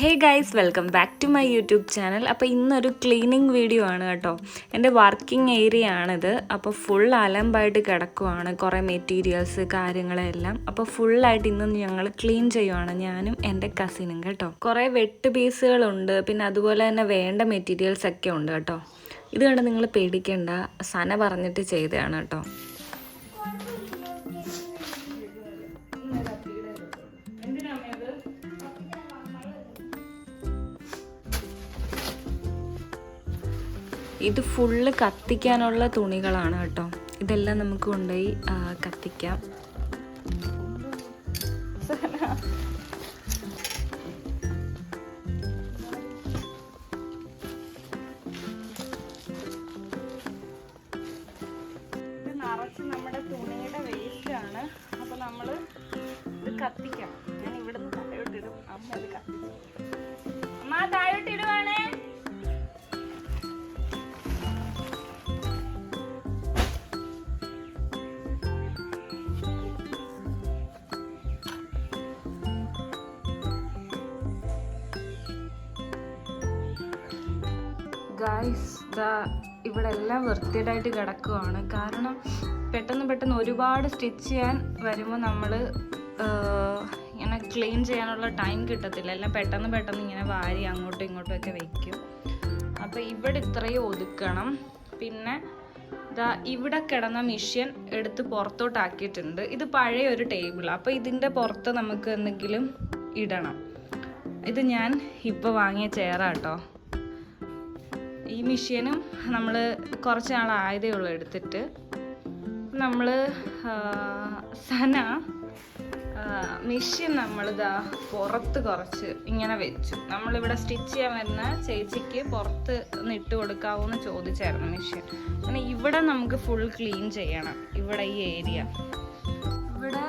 Hey guys welcome back to my YouTube channel അപ്പോൾ ഇന്നൊരു cleaning video ആണ് കേട്ടോ. എന്റെ വർക്കിംഗ് ഏരിയ ആണിത്. അപ്പോൾ ഫുൾ അലമ്പായിട്ട് കിടക്കുവാണ് കുറേ മെറ്റീരിയൽസ് കാര്യങ്ങളെല്ലാം. അപ്പോൾ ഫുള്ളായിട്ട് ഇന്ന് ഞങ്ങൾ ക്ലീൻ ചെയ്യുവാണ് ഞാനും എന്റെ കസിനും കേട്ടോ. കുറേ വെട്ട് പീസുകളുണ്ട് പിന്നെ അതുപോലെ തന്നെ വേണ്ട മെറ്റീരിയൽസ് ഒക്കെ ഉണ്ട് കേട്ടോ. ഇത് കണ്ട് നിങ്ങൾ പേടിക്കേണ്ട. സന പറഞ്ഞിട്ട് ചെയ്തതാണ് കേട്ടോ. ഇത് ഫുള്ള് കത്തിക്കാനുള്ള തുണികളാണ് കേട്ടോ. ഇതെല്ലാം നമുക്ക് കൊണ്ടുപോയി കത്തിക്കാം. നിറച്ച് നമ്മുടെ തുണിയുടെ ആണ്. നമ്മൾ ഇത് കത്തിക്കാം. ഞാൻ ഇവിടുന്ന് താഴോട്ടിടും അമ്മ അത് കത്തിച്ചു. അമ്മ താഴോട്ടിടുവാണേ എല്ലാം വൃത്തിയായിട്ട് കിടക്കുവാണ്. കാരണം പെട്ടെന്ന് പെട്ടെന്ന് ഒരുപാട് സ്റ്റിച്ച് ചെയ്യാൻ വരുമ്പോൾ നമ്മൾ ഇങ്ങനെ ക്ലീൻ ചെയ്യാനുള്ള ടൈം കിട്ടത്തില്ല. എല്ലാം പെട്ടെന്ന് പെട്ടെന്ന് ഇങ്ങനെ വാരി അങ്ങോട്ടും ഇങ്ങോട്ടും ഒക്കെ വെക്കും. അപ്പോൾ ഇവിടെ ഇത്രയും ഒതുക്കണം. പിന്നെ ദാ ഇവിടെ കിടന്ന മിഷ്യൻ എടുത്ത് പുറത്തോട്ടാക്കിയിട്ടുണ്ട്. ഇത് പഴയ ഒരു ടേബിളാണ് അപ്പോൾ ഇതിന്റെ പുറത്ത് നമുക്ക് എന്തെങ്കിലും ഇടണം. ഇത് ഞാൻ ഇപ്പോൾ വാങ്ങിയ ചെയറാട്ടോ ഈ മെഷീനും നമ്മൾ കുറച്ച് നാളായതേ ഉള്ളൂ എടുത്തിട്ട്. നമ്മൾ സന മെഷീൻ നമ്മളിതാ പുറത്ത് കുറച്ച് ഇങ്ങനെ വെച്ചു. നമ്മളിവിടെ സ്റ്റിച്ച് ചെയ്യാൻ വരുന്ന ചേച്ചിക്ക് പുറത്ത് നിട്ട് ഇട്ട് കൊടുക്കാവോന്ന് ചോദിച്ചായിരുന്നു മെഷീൻ. അങ്ങനെ ഇവിടെ നമുക്ക് ഫുൾ ക്ലീൻ ചെയ്യണം ഇവിടെ ഈ ഏരിയ ഇവിടെ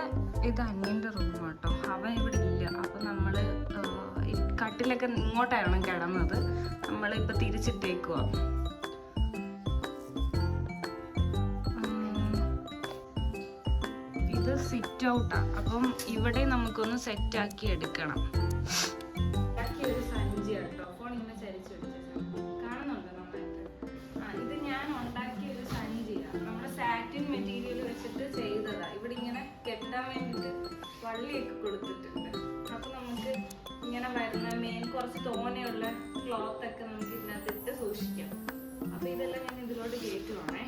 ഇത് അന്യന്റെ റൂം കേട്ടോ അവൻ ഇവിടെ ഇല്ല. അപ്പം നമ്മൾ കട്ടിലൊക്കെ ഇങ്ങോട്ടായിരുന്നു കിടന്നത്. നമ്മളിപ്പോൾ തിരിച്ചിട്ടേക്കുക ഇത് സിറ്റ് ഔട്ടാ അപ്പം ഇവിടെ നമുക്കൊന്ന് സെറ്റ് ആക്കി എടുക്കണം. ഒരു ഫോൺ ഇങ്ങനെ ഇത് ഞാൻ ഉണ്ടാക്കിയ ഒരു സാറ്റിൻ മെറ്റീരിയൽ വെച്ചിട്ട് ഇവിടെ ഇങ്ങനെ കെട്ടാൻ വേണ്ടിയിട്ട് വള്ളിയൊക്കെ കൊടുത്തിട്ടുണ്ട്. അപ്പൊ നമുക്ക് ഇങ്ങനെ വരുന്ന മെയിൻ കുറച്ച് തോനെയുള്ള ക്ലോത്ത് ഒക്കെ നമുക്ക് ഇതിനകത്ത് ഇട്ട് സൂക്ഷിക്കാം. അപ്പൊ ഇതെല്ലാം ഞാൻ ഇതിലോട്ട് കയറ്റുവാണേ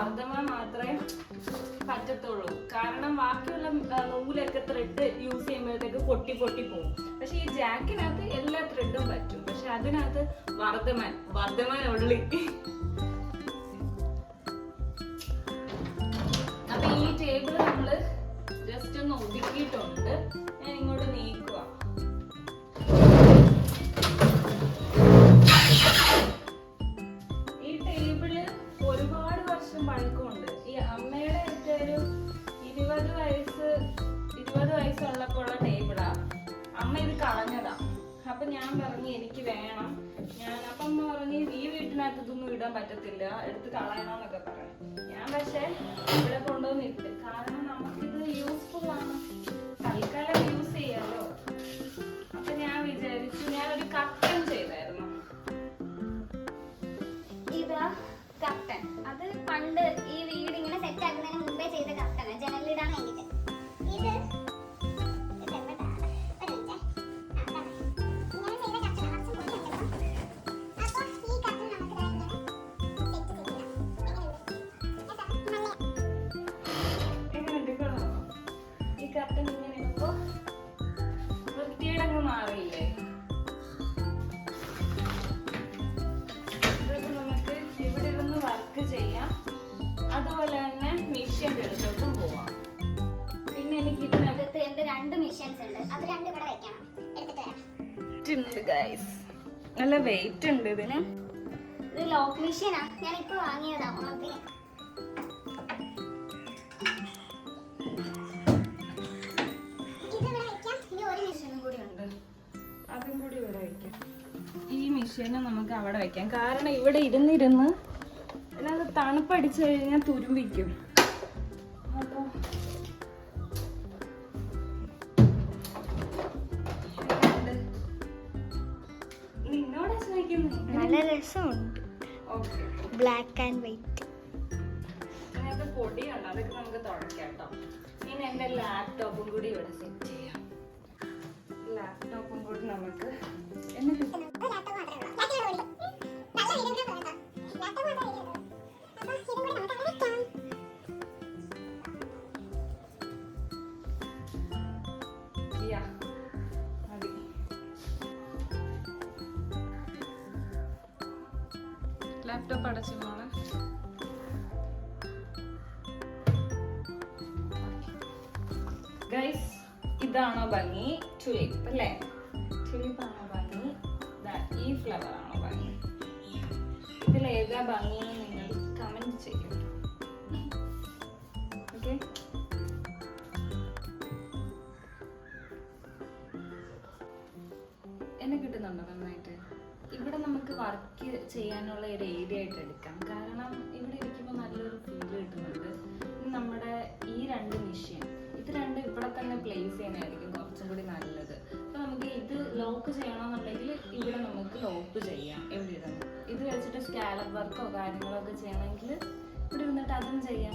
വർദ്ധമാൻ മാത്രമേ പറ്റത്തുള്ളൂ. കാരണം ബാക്കിയുള്ള നൂലൊക്കെ ത്രെഡ് യൂസ് ചെയ്യുമ്പോഴത്തേക്ക് പൊട്ടി പൊട്ടി പോകും. പക്ഷെ ഈ ജാക്കിനകത്ത് എല്ലാ ത്രെഡും പറ്റും. പക്ഷെ അതിനകത്ത് വർദ്ധമാൻ വർദ്ധമാൻ ഉള്ളി അപ്പൊ ഈ ടേബിൾ നമ്മൾ ജസ്റ്റ് ഒന്ന് ഒതുക്കിയിട്ടുണ്ട്. ഞാൻ ഇങ്ങോട്ട് നീക്കുക. വെയിറ്റ് ഉണ്ട് ഇതിന്. ഇത് ലോക്ക് മെഷീനാ ഞാൻ ഇപ്പൊ വാങ്ങിയതാ കൂടി ഉണ്ട്. അതും കൂടി ഇവിടെ വെക്കാം. ഈ മെഷീന് നമുക്ക് അവിടെ വെക്കാം. കാരണം ഇവിടെ ഇരുന്നിരുന്ന് തണുപ്പടിച്ചു കഴിഞ്ഞാൽ തുരുമ്പിക്കും. നല്ല രസമുണ്ട് ഓക്കെ. ബ്ലാക്ക് ആൻഡ് വൈറ്റ് ഇതിനകത്ത് പൊടിയുണ്ട് അതൊക്കെ നമുക്ക് തുടയ്ക്കാം കേട്ടോ ഇനി എന്റെ ലാപ്ടോപ്പും കൂടി ഇവിടെ സെറ്റ് ചെയ്യാം. ലാപ്ടോപ്പും കൂടി നമുക്ക് എന്നിട്ട് ചെയ്യും. ഓക്കെ. എന്നെ കിട്ടുന്നുണ്ടോ നന്നായിട്ട്? ഇവിടെ നമുക്ക് വർക്ക് ചെയ്യാനുള്ള ഒരു ഏരിയ ആയിട്ട് എടുക്കാം. കാരണം ഇവിടെ ഇരിക്കുമ്പോൾ നല്ലൊരു ഫീൽ കിട്ടുന്നുണ്ട്. നമ്മുടെ ഈ രണ്ട് മെഷീൻ ഇത് രണ്ടും ഇവിടെ തന്നെ പ്ലേസ് ചെയ്യാനായിരിക്കും കുറച്ചും കൂടി നല്ലത്. അപ്പൊ നമുക്ക് ഇത് ലോക്ക് ചെയ്യണമെന്നുണ്ടെങ്കിൽ ഇവിടെ നമുക്ക് ലോക്ക് ചെയ്യാം. വെച്ചിട്ട് സ്കാലപ്പ് വർക്കോ കാര്യങ്ങളോ ഒക്കെ ചെയ്യണമെങ്കിൽ ഇവിടെ ഇരുന്നിട്ട് അതും ചെയ്യാം.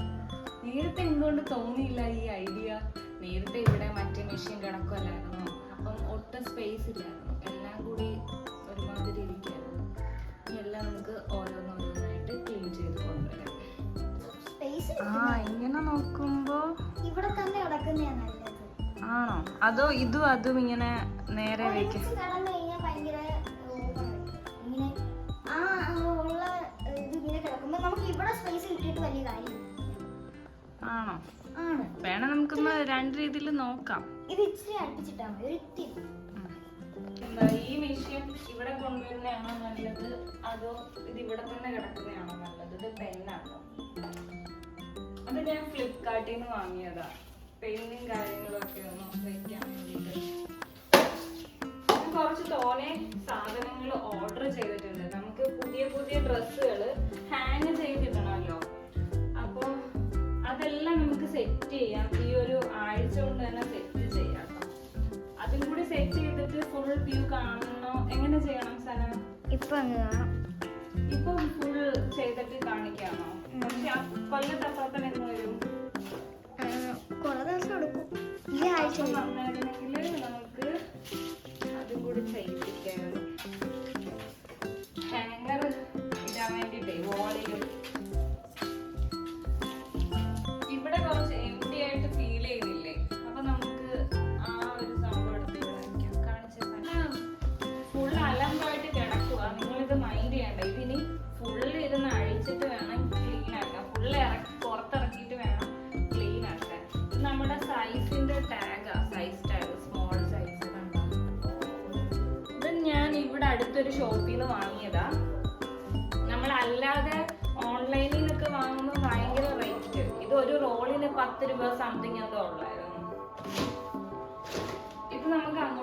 നേരത്തെ എന്തുകൊണ്ട് തോന്നിയില്ല ഈ ഐഡിയ നേരത്തെ ഇവിടെ മറ്റേ മെഷീൻ കിടക്കുമല്ലായിരുന്നു അപ്പം ഒട്ടും സ്പേസ് ഇല്ലായിരുന്നു. എല്ലാം കൂടി ഒരുമാതിരി ഇരിക്കുകയായിരുന്നു. ഇനി എല്ലാം നമുക്ക് ഓരോന്നോരോന്നായിട്ട് ക്ലീൻ ചെയ്ത് കൊണ്ടുവരാം. ആ ഇങ്ങനെ നോക്കുമ്പോ ഇവിടെ തന്നെ കിടക്കുന്നതാണ് ആണോ? അതോ ഇതും അതും ഇങ്ങനെ നേരെ വെക്ക. ഇങ്ങനെ കിടക്കുമ്പോ നമുക്ക് ഇവിടെ സ്പേസ് കിട്ടിയിട്ട് വലിയ കാര്യമില്ല. ആണോ? ആണ്. വേണം നമുക്കൊന്ന് രണ്ട് രീതിയിൽ നോക്കാം. ഇത് ഇച്ചിരി അടുപ്പിച്ചിട്ടാ മതി. ഒരു ഇത്തിരി. എന്താ ഈ മെഷീൻ ഇവിടെ കൊണ്ടുവരുന്നതാണോ നല്ലത്? അതോ ഇത് ഇവിടെ തന്നെ കിടക്കുന്നതാണോ നല്ലത്? ഇത് പെണ്ണാണോ അത് ഞാൻ ഫ്ലിപ്കാർട്ടിൽ നിന്ന് വാങ്ങിയതാ. പെയിന്റും കാര്യങ്ങളും ഒക്കെ ഒന്ന് വെക്കാൻ വേണ്ടിയിട്ട്. ഞാൻ കുറച്ച് തോനെ സാധനങ്ങൾ ഓർഡർ ചെയ്തിട്ടുണ്ട്. നമുക്ക് പുതിയ പുതിയ ഡ്രസ്സുകൾ ഹാങ് ചെയ്തിടണമല്ലോ അപ്പോൾ അതെല്ലാം നമുക്ക് സെറ്റ് ചെയ്യാം. ഈ ഒരു ആഴ്ച കൊണ്ട് തന്നെ സെറ്റ് ചെയ്യാം. അതും കൂടി സെറ്റ് ചെയ്തിട്ട് ഫുൾ വ്യൂ കാണണോ? എങ്ങനെ ചെയ്യണം സന ഇപ്പൊ ഇപ്പൊ ഫുൾ ചെയ്തിട്ട് കാണിക്കാമോ? പക്ഷെ കൊല്ലത്തെ കൊല്ലത്തപ്പൻ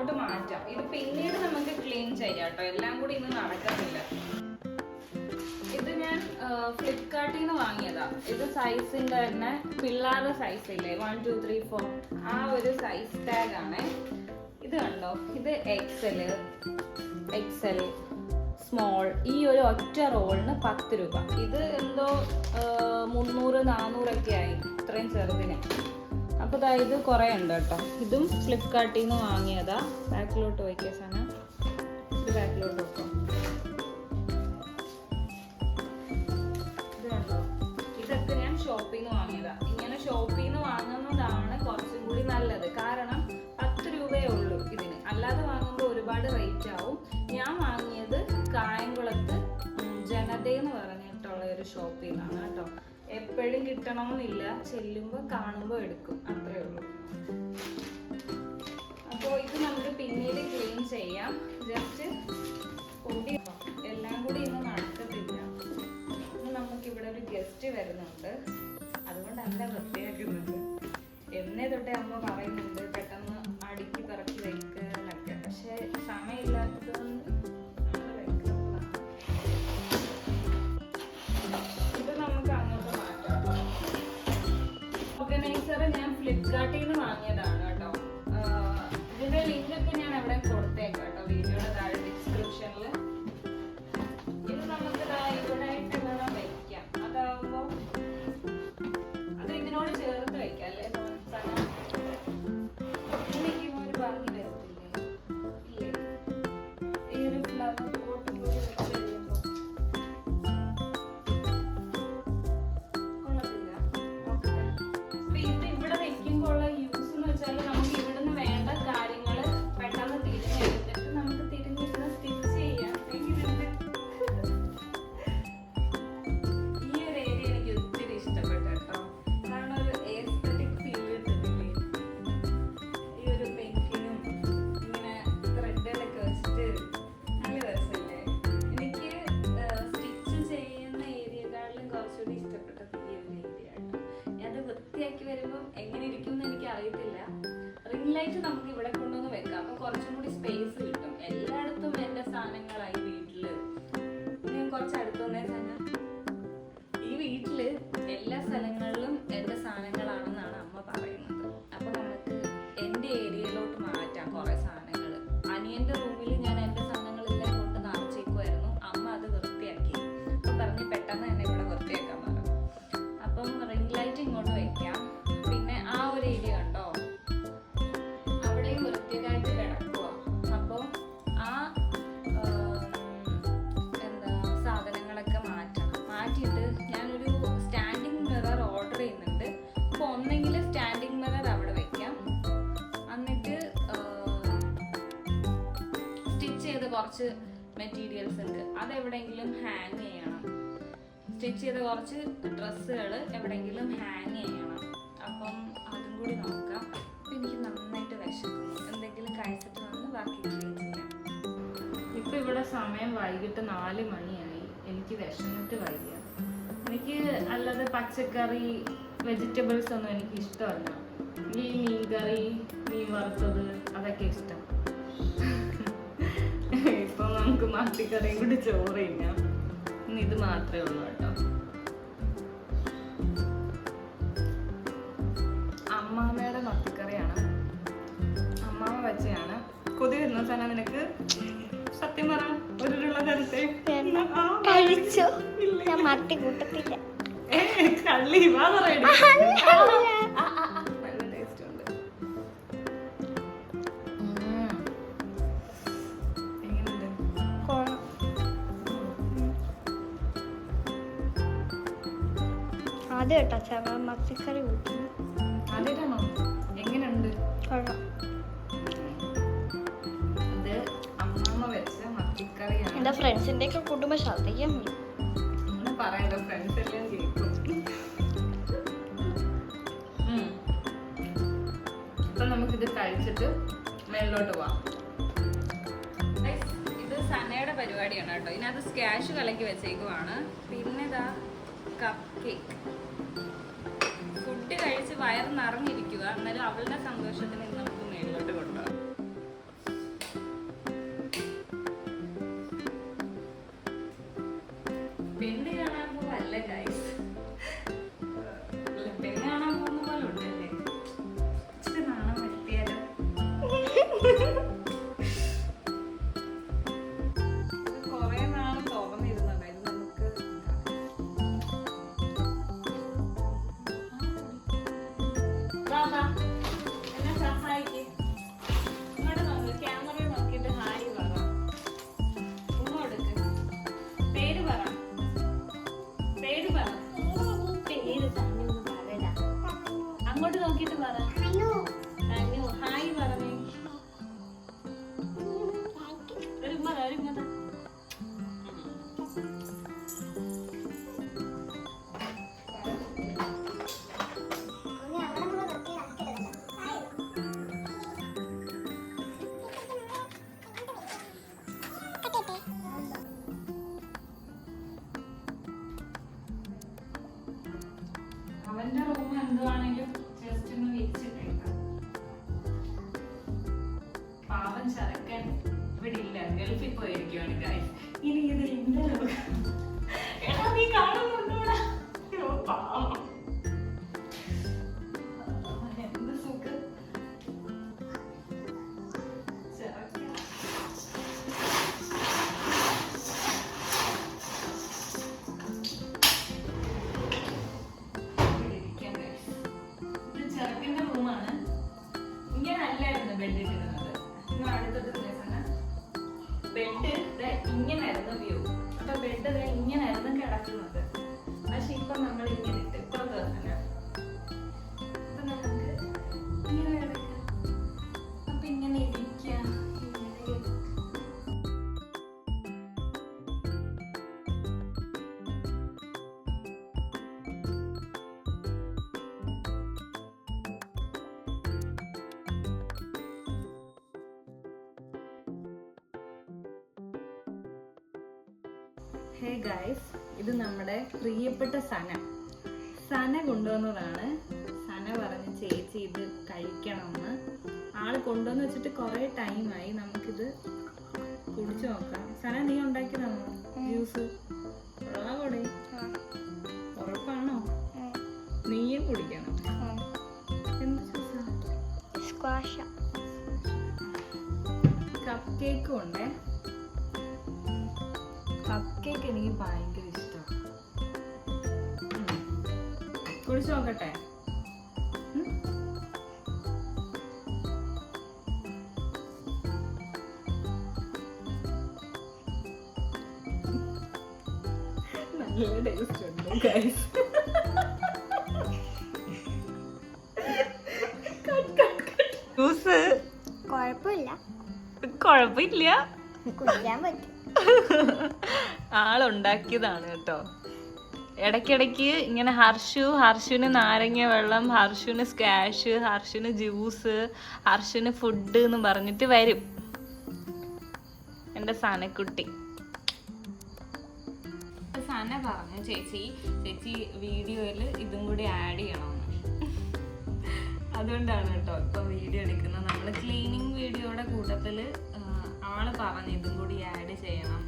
അങ്ങോട്ട് മാറ്റാം. ഇത് പിന്നീട് നമുക്ക് ക്ലീൻ ചെയ്യാം കേട്ടോ. എല്ലാം കൂടി ഇന്ന് നടക്കുന്നില്ല ഇത് ഞാൻ ഫ്ലിപ്കാർട്ടിൽ നിന്ന് വാങ്ങിയതാ. ഇത് സൈസിന്റെ തന്നെ പിള്ളേരുടെ സൈസ് ഇല്ലേ? വൺ ടു ത്രീ ഫോർ ആ ഒരു സൈസ് ടാഗ് ആണ്. ഇത് കണ്ടോ? ഇത് എക്സൽ എക്സൽ സ്മോൾ ഈ ഒരു ഒറ്റ റോളിന് പത്ത് രൂപ. ഇത് എന്തോ മുന്നൂറ് നാനൂറൊക്കെ ആയി. ഇത്രയും ചെറുതിന്. അപ്പോൾ ഇതാ ഇത് കുറേ ഉണ്ട് കേട്ടോ. ഇതും ഫ്ലിപ്കാർട്ടിൽ നിന്ന് വാങ്ങിയതാ. ബാക്കിലോട്ട് വയ്ക്കാൻ സാധനം ഇത് ബാക്കിലോട്ട് വെക്കാം. ഇത് ഇതൊക്കെ ഞാൻ ഷോപ്പിൽ നിന്ന് വാങ്ങിയതാ. ഇങ്ങനെ ഷോപ്പിൽ നിന്ന് വാങ്ങുന്നതാണ് കുറച്ചും കൂടി നല്ലത്. കാരണം പത്ത് രൂപയേ ഉള്ളൂ ഇതിന്. അല്ലാതെ വാങ്ങുമ്പോൾ ഒരുപാട് റേറ്റ് ആവും. ഞാൻ വാങ്ങിയത് കായംകുളത്ത് ജനതയെന്ന് പറഞ്ഞിട്ടുള്ള ഒരു ഷോപ്പിൽ നിന്നാണ് കേട്ടോ. എപ്പോഴും കിട്ടണമെന്നില്ല ചെല്ലുമ്പോൾ കാണുമ്പോൾ എടുക്കും. അത്രേ ഉള്ളൂ. അപ്പോൾ ഇത് നമുക്ക് പിന്നീട് ക്ലീൻ ചെയ്യാം. ജസ്റ്റ് കൂടി എല്ലാം കൂടി ഇന്ന് നടക്കത്തില്ല. ഇന്ന് നമുക്ക് ഇവിടെ ഒരു ഗസ്റ്റ് വരുന്നുണ്ട്. അതുകൊണ്ട് അല്ല വൃത്തിയാക്കുന്നത് എന്നേ തൊട്ടേ അമ്മ പറയുന്നുണ്ട് പെട്ടെന്ന് ഫ്ലിപ്കാർട്ടിൽ നിന്ന് വാങ്ങിയതാണ്. എല്ലാ സ്ഥലങ്ങളിലും സ്റ്റിച്ച് ചെയ്ത കുറച്ച് ഡ്രസ്സുകൾ എവിടെയെങ്കിലും ഹാങ് ചെയ്യണം. അപ്പം അതും കൂടി നോക്കാം. അപ്പം എനിക്ക് നന്നായിട്ട് വിശക്കുന്നു. എന്തെങ്കിലും കഴിച്ചിട്ട് വന്ന് ബാക്കി ചെയ്യാം. ഇപ്പം ഇവിടെ സമയം വൈകിട്ട് നാല് മണിയായി. എനിക്ക് വിശന്നിട്ട് വയ്യ. എനിക്ക് അല്ലാതെ പച്ചക്കറി വെജിറ്റബിൾസ് ഒന്നും എനിക്ക് ഇഷ്ടമല്ല. ഈ മീൻ കറി മീൻ വറുത്തത് അതൊക്കെ ഇഷ്ടം. ഇപ്പം നമുക്ക് മത്തിക്കറിയും കൂടി ചോറ് ഇന്ന് ഇത് മാത്രമേ ഉള്ളൂ എങ്ങനുണ്ട്? കൂട്ടത്തില്ല. ആദ്യം കേട്ടോ ചവ മത്തിക്കറി കൂട്ടുന്നു ആദ്യമായിട്ടാണോ? എങ്ങനെയുണ്ട്? കൊള്ളാം. എന്റെ ഫ്രണ്ട്സിന്റെ ഒക്കെ കുടുംബം ശ്രദ്ധിക്കാൻ പറയണ്ട. എല്ലാം ഇത് പിന്നെ കപ്പ് കേക്ക് ഫുഡ് കഴിച്ച് വയറ് നിറഞ്ഞിരിക്കുക എന്നാലും അവളുടെ സന്തോഷത്തിന് അവന്റെ റൂം എന്തുവാണെങ്കിലും ജസ്റ്റ് ഒന്ന് വിരിച്ചിട്ടേക്കാം പാവം ചരക്കൻ ഇവിടെ ഇല്ല ഗൾഫിൽ പോയിരിക്കുവാണ് guys. ഹേ ഗൈസ് ഇത് നമ്മുടെ പ്രിയപ്പെട്ട സന. സന കൊണ്ടുവന്നതാണ്. സന പറഞ്ഞ് ചേച്ചി ഇത് കഴിക്കണമെന്ന്. ആൾ കൊണ്ടുവന്ന് വെച്ചിട്ട് കുറേ ടൈമായി നമുക്കിത് കുടിച്ചു നോക്കാം. സന നീ ഉണ്ടാക്കി ഉണ്ടാക്കിയതാണോ ജ്യൂസ് കുടിച്ചു നോക്കട്ടെ? നല്ല ടേസ്റ്റ് ഉണ്ട്. ജ്യൂസ് കുഴപ്പമില്ല. ആളുണ്ടാക്കിയതാണ് കേട്ടോ. ഇടയ്ക്കിടയ്ക്ക് ഇങ്ങനെ ഹർഷു ഹർഷുവിന് നാരങ്ങ വെള്ളം ഹർഷുവിന് സ്കാഷ് ഹർഷുവിന് ജ്യൂസ് ഹർഷുവിന് ഫുഡ് എന്ന് പറഞ്ഞിട്ട് വരും. എന്റെ സനക്കുട്ടി. സന പറഞ്ഞു ചേച്ചി. ചേച്ചി വീഡിയോയിൽ ഇതും കൂടി ആഡ് ചെയ്യണം അതുകൊണ്ടാണ് കേട്ടോ ഇപ്പൊ വീഡിയോ എടുക്കുന്നത്. നമ്മൾ ക്ലീനിങ് വീഡിയോയുടെ കൂട്ടത്തിൽ ആൾ പറഞ്ഞു ഇതും കൂടി ആഡ് ചെയ്യണം.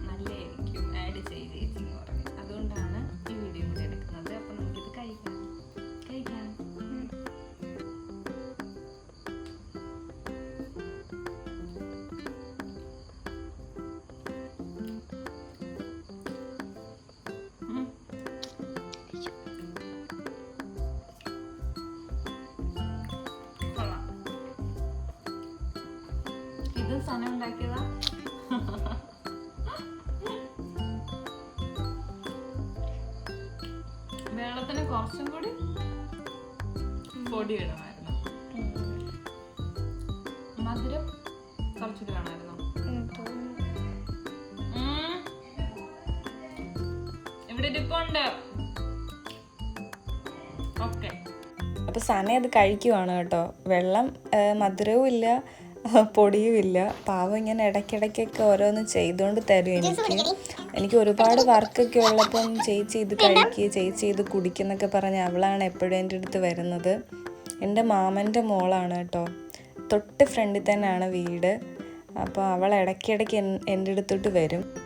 ഓക്കെ. അപ്പോൾ സന അത് കഴിക്കുവാണ് കേട്ടോ. വെള്ളം മധുരവും ഇല്ല പൊടിയും ഇല്ല. പാവം ഇങ്ങനെ ഇടയ്ക്കിടയ്ക്കൊക്കെ ഓരോന്ന് ചെയ്തുകൊണ്ട് തരും എനിക്ക്. എനിക്ക് ഒരുപാട് വർക്കൊക്കെ ഉള്ളപ്പം ചേച്ചി ഇത് കഴിക്കുക ചേച്ചി ഇത് കുടിക്കുന്നൊക്കെ പറഞ്ഞ് അവളാണ് എപ്പോഴും എന്റെ അടുത്ത് വരുന്നത്. എന്റെ മാമന്റെ മോളാണ് കേട്ടോ. തൊട്ട് ഫ്രണ്ടിൽ തന്നെയാണ് വീട്. അപ്പോൾ അവൾ ഇടയ്ക്കിടയ്ക്ക് എൻ- എന്റെ അടുത്തോട്ട് വരും.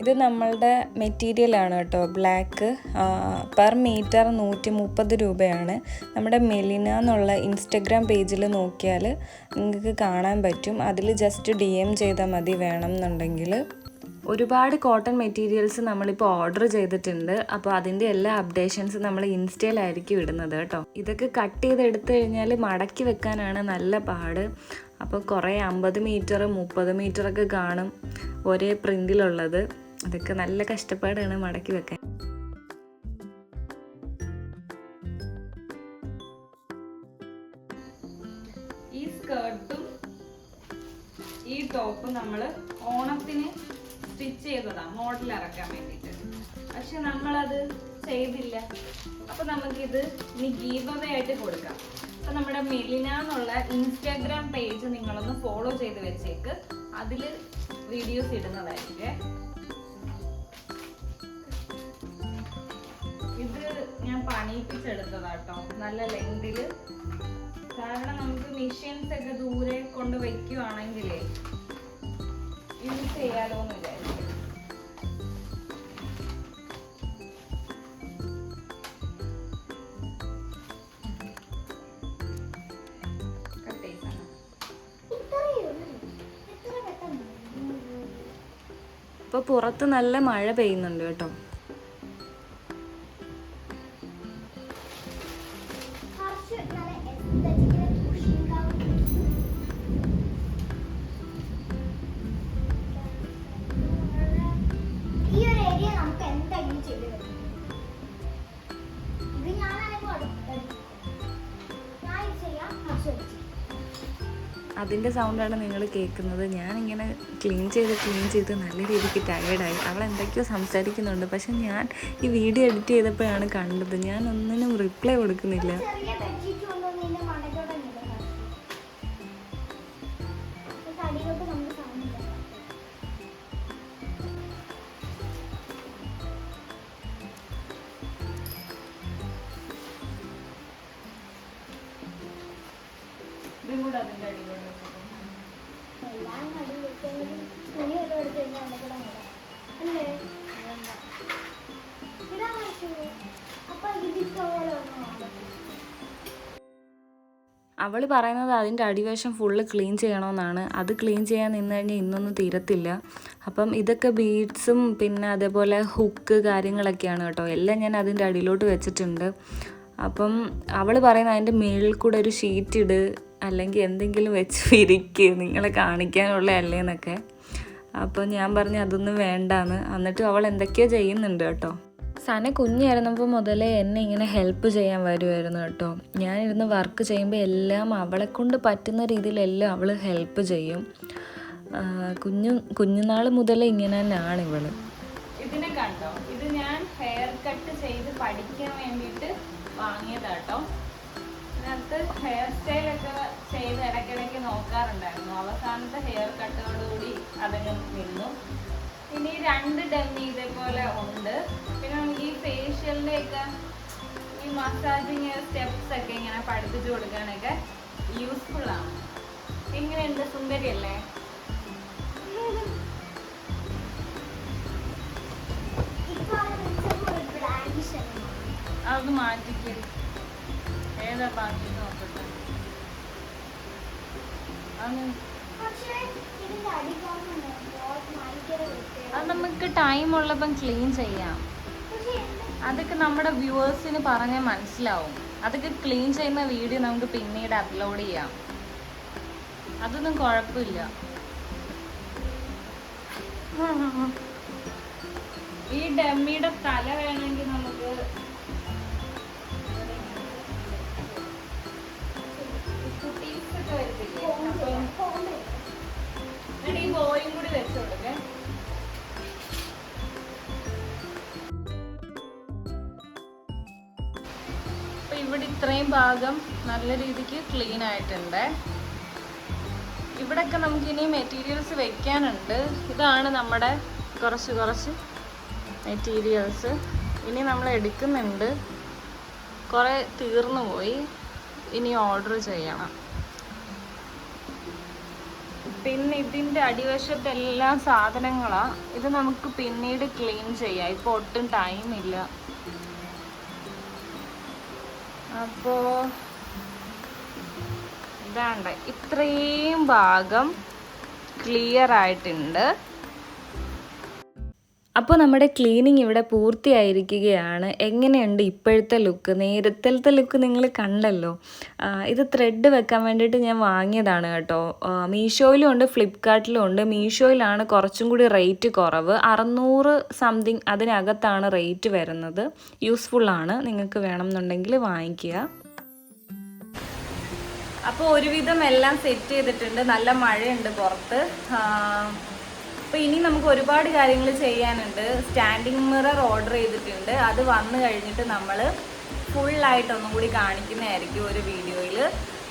ഇത് നമ്മളുടെ മെറ്റീരിയലാണ് കേട്ടോ. ബ്ലാക്ക് പെർ മീറ്റർ നൂറ്റി മുപ്പത് രൂപയാണ്. നമ്മുടെ മെലിന എന്നുള്ള ഇൻസ്റ്റഗ്രാം പേജിൽ നോക്കിയാൽ നിങ്ങൾക്ക് കാണാൻ പറ്റും. അതിൽ ജസ്റ്റ് ഡി എം ചെയ്താൽ മതി വേണം എന്നുണ്ടെങ്കിൽ ഒരുപാട് കോട്ടൺ മെറ്റീരിയൽസ് നമ്മളിപ്പോൾ ഓർഡർ ചെയ്തിട്ടുണ്ട്. അപ്പോൾ അതിന്റെ എല്ലാ അപ്ഡേഷൻസ് നമ്മൾ ഇൻസ്റ്റയിലായിരിക്കും ഇടുന്നത് കേട്ടോ. ഇതൊക്കെ കട്ട് ചെയ്തെടുത്തു കഴിഞ്ഞാൽ മടക്കി വെക്കാനാണ് നല്ല പാട്. അപ്പോൾ കുറേ അമ്പത് മീറ്റർ മുപ്പത് മീറ്ററൊക്കെ കാണും ഒരേ പ്രിന്റിലുള്ളത് അതൊക്കെ നല്ല കഷ്ടപ്പാടാണ് മടക്കി വെക്കാൻ. ഈ സ്കേർട്ടും ഈ ടോപ്പും നമ്മൾ ഓണത്തിന് സ്റ്റിച്ച് ചെയ്തതാ മോഡൽ ഇറക്കാൻ വേണ്ടിയിട്ട്. പക്ഷെ നമ്മളത് ചെയ്തില്ല. അപ്പൊ നമുക്കിത് ഇനി ഗീവ് ആയിട്ട് കൊടുക്കാം. അപ്പൊ നമ്മുടെ മെലിന എന്നുള്ള ഇൻസ്റ്റാഗ്രാം പേജ് നിങ്ങളൊന്ന് ഫോളോ ചെയ്ത് വെച്ചേക്ക്. അതിൽ വീഡിയോസ് ഇടുന്നതായിരിക്കും. പണിയിപ്പിച്ചെടുത്തതാട്ടോ നല്ല ലെങ്തിൽ കാരണം നമുക്ക് മെഷീൻസ് ഒക്കെ ദൂരെ കൊണ്ട് വയ്ക്കുവാണെങ്കിൽ യൂസ് ചെയ്യാലോ എന്ന് അപ്പോൾ പുറത്ത് നല്ല മഴ പെയ്യുന്നുണ്ട് കേട്ടോ. അതിന്റെ സൗണ്ടാണ് നിങ്ങൾ കേൾക്കുന്നത് ഞാനിങ്ങനെ ക്ലീൻ ചെയ്ത് ക്ലീൻ ചെയ്ത് നല്ല രീതിക്ക് ടയേർഡായി അവൾ എന്തൊക്കെയോ സംസാരിക്കുന്നുണ്ട്. പക്ഷെ ഞാൻ ഈ വീഡിയോ എഡിറ്റ് ചെയ്തപ്പോഴാണ് കണ്ടത്. ഞാൻ ഒന്നിനും റിപ്ലൈ കൊടുക്കുന്നില്ല. അവൾ പറയുന്നത് അതിന്റെ അടിവേഷം ഫുള്ള് ക്ലീൻ ചെയ്യണമെന്നാണ് അത് ക്ലീൻ ചെയ്യാൻ നിന്ന് കഴിഞ്ഞാൽ ഇന്നൊന്നും തീരത്തില്ല. അപ്പം ഇതൊക്കെ ബീഡ്സും പിന്നെ അതേപോലെ ഹുക്ക് കാര്യങ്ങളൊക്കെയാണ് കേട്ടോ. എല്ലാം ഞാൻ അതിന്റെ അടിയിലോട്ട് വെച്ചിട്ടുണ്ട്. അപ്പം അവൾ പറയുന്നത് അതിന്റെ മേളിൽ കൂടെ ഒരു ഷീറ്റ് ഇട് അല്ലെങ്കിൽ എന്തെങ്കിലും വെച്ച് വിരിക്ക് നിങ്ങളെ കാണിക്കാനുള്ള അല്ലേന്നൊക്കെ അപ്പോൾ ഞാൻ പറഞ്ഞു അതൊന്നും വേണ്ടാന്ന്. എന്നിട്ടും അവൾ എന്തൊക്കെയോ ചെയ്യുന്നുണ്ട് കേട്ടോ. സന കുഞ്ഞായിരുന്നപ്പോൾ മുതലേ എന്നെ ഇങ്ങനെ ഹെൽപ്പ് ചെയ്യാൻ വരുമായിരുന്നു കേട്ടോ. ഞാനിരുന്ന് വർക്ക് ചെയ്യുമ്പോൾ എല്ലാം അവളെ കൊണ്ട് പറ്റുന്ന രീതിയിലെല്ലാം അവൾ ഹെൽപ്പ് ചെയ്യും. കുഞ്ഞു കുഞ്ഞുനാൾ മുതലേ ഇങ്ങനെ തന്നെയാണ് ഇവൾ. ഇതിനെ കണ്ടോ? ഇത് ഞാൻ ഹെയർ കട്ട് ചെയ്ത് പഠിക്കാൻ വേണ്ടിയിട്ട് വാങ്ങിയതാട്ടോ ഇതിനകത്ത് ഹെയർ സ്റ്റൈൽ ഒക്കെ ചെയ്ത് ഇടയ്ക്കിടയ്ക്ക് നോക്കാറുണ്ടായിരുന്നു. അവസാനത്തെ ഹെയർ കട്ടോടുകൂടി അതങ്ങ് നിന്നു ഈ രണ്ട് ഡമ്മി ഇതേപോലെ ഉണ്ട്. പിന്നെ നമുക്ക് ഈ ഫേഷ്യലിന്റെ ഒക്കെ ഈ മസാജിങ് സ്റ്റെപ്സ് ഒക്കെ ഇങ്ങനെ പഠിപ്പിച്ചു കൊടുക്കാനൊക്കെ യൂസ്ഫുൾ ആണ്. എങ്ങനെയുണ്ട് സുന്ദരിയല്ലേ? അത് മാറ്റിക്ക്. ഏതാ ബാക്കി നോക്കട്ടെ? അത് പക്ഷേ ഇതിന്റെ. അത് നമുക്ക് ടൈം ഉള്ളപ്പം ക്ലീൻ ചെയ്യാം. അതൊക്കെ നമ്മുടെ വ്യൂവേഴ്സിന് പറഞ്ഞാൽ മനസ്സിലാവും. അതൊക്കെ ക്ലീൻ ചെയ്യുന്ന വീഡിയോ നമുക്ക് പിന്നീട് അപ്ലോഡ് ചെയ്യാം. അതൊന്നും കുഴപ്പമില്ല. ഈ ഡമ്മിയുടെ തല വേണമെങ്കിൽ നമുക്ക് കുട്ടീസൊക്കെ വരത്തില്ലേ? അപ്പം ഈ ബോയും കൂടി വെച്ചു ഇത്രയും ഭാഗം നല്ല രീതിക്ക് ക്ലീൻ ആയിട്ടുണ്ട്. ഇവിടെയൊക്കെ നമുക്ക് ഇനി മെറ്റീരിയൽസ് വെക്കാനുണ്ട്. ഇതാണ് നമ്മുടെ കുറച്ച് കുറച്ച് മെറ്റീരിയൽസ് ഇനി നമ്മൾ എടുക്കുന്നുണ്ട്. കുറേ തീർന്നു പോയി. ഇനി ഓർഡർ ചെയ്യണം. പിന്നെ ഇതിന്റെ അടിവശത്തെല്ലാം സാധനങ്ങളാണ് ഇത് നമുക്ക് പിന്നീട് ക്ലീൻ ചെയ്യാം. ഇപ്പോൾ ഒട്ടും ടൈമില്ല അപ്പോ ഇതാണ്ട് ഇത്രയും ഭാഗം ക്ലിയർ ആയിട്ടുണ്ട്. അപ്പോൾ നമ്മുടെ ക്ലീനിങ് ഇവിടെ പൂർത്തിയായിരിക്കുകയാണ്. എങ്ങനെയുണ്ട് ഇപ്പോഴത്തെ ലുക്ക് നേരത്തെ ലുക്ക് നിങ്ങൾ കണ്ടല്ലോ. ഇത് ത്രെഡ് വെക്കാൻ വേണ്ടിയിട്ട് ഞാൻ വാങ്ങിയതാണ് കേട്ടോ. മീഷോയിലും ഉണ്ട് ഫ്ലിപ്കാർട്ടിലും ഉണ്ട്. മീഷോയിലാണ് കുറച്ചും കൂടി റേറ്റ് കുറവ്. അറുന്നൂറ് സംതിങ് അതിനകത്താണ് റേറ്റ് വരുന്നത്. യൂസ്ഫുള്ളാണ് നിങ്ങൾക്ക് വേണമെന്നുണ്ടെങ്കിൽ വാങ്ങിക്കുക. അപ്പോൾ ഒരുവിധം എല്ലാം സെറ്റ് ചെയ്തിട്ടുണ്ട്. നല്ല മഴയുണ്ട് പുറത്ത്. അപ്പോൾ ഇനി നമുക്ക് ഒരുപാട് കാര്യങ്ങൾ ചെയ്യാനുണ്ട്. സ്റ്റാൻഡിങ് മിറർ ഓർഡർ ചെയ്തിട്ടുണ്ട്. അത് വന്നു കഴിഞ്ഞിട്ട് നമ്മൾ ഫുള്ളായിട്ട് ഒന്നും കൂടി കാണിക്കുന്നതായിരിക്കും ഒരു വീഡിയോയിൽ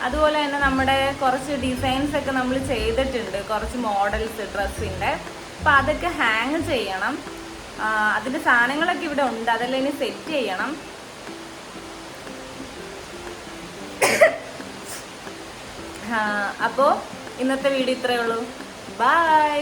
അതുപോലെ തന്നെ നമ്മുടെ കുറച്ച് ഡിസൈൻസ് ഒക്കെ നമ്മൾ ചെയ്തിട്ടുണ്ട്. കുറച്ച് മോഡൽസ് ഡ്രസ്സിന്റെ അപ്പോൾ അതൊക്കെ ഹാങ് ചെയ്യണം. അതിന്റെ സാധനങ്ങളൊക്കെ ഇവിടെ ഉണ്ട്. അതെല്ലാം ഇനി സെറ്റ് ചെയ്യണം. അപ്പോൾ ഇന്നത്തെ വീഡിയോ ഇത്രയേ ഉള്ളൂ. ബൈ